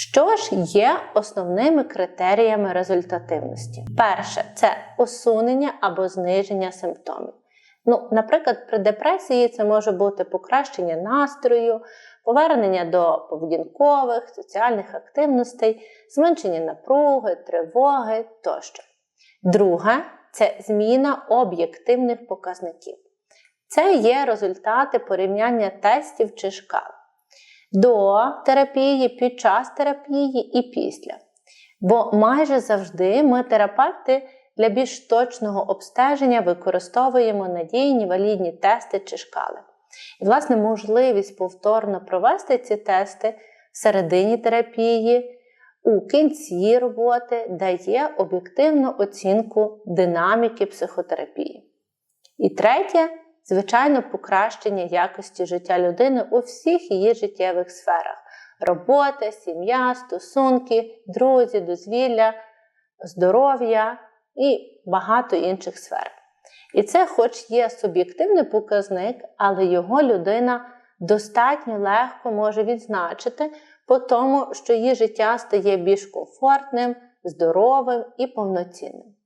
Що ж є основними критеріями результативності? Перше це усунення або зниження симптомів. Ну, Наприклад, при депресії це може бути покращення настрою, повернення до поведінкових, соціальних активностей, зменшення напруги, тривоги тощо. Друге це зміна об'єктивних показників. Це є результати порівняння тестів чи шкал до терапії, під час терапії і після. Бо майже завжди ми, терапевти, для більш точного обстеження використовуємо надійні валідні тести чи шкали. І, власне, можливість повторно провести ці тести в середині терапії, у кінці роботи дає об'єктивну оцінку динаміки психотерапії. І третє звичайно, покращення якості життя людини у всіх її життєвих сферах: робота, сім'я, стосунки, друзі, дозвілля, здоров'я і багато інших сфер. І це, хоч є суб'єктивний показник, але його людина достатньо легко може відзначити по тому, що її життя стає більш комфортним, здоровим і повноцінним.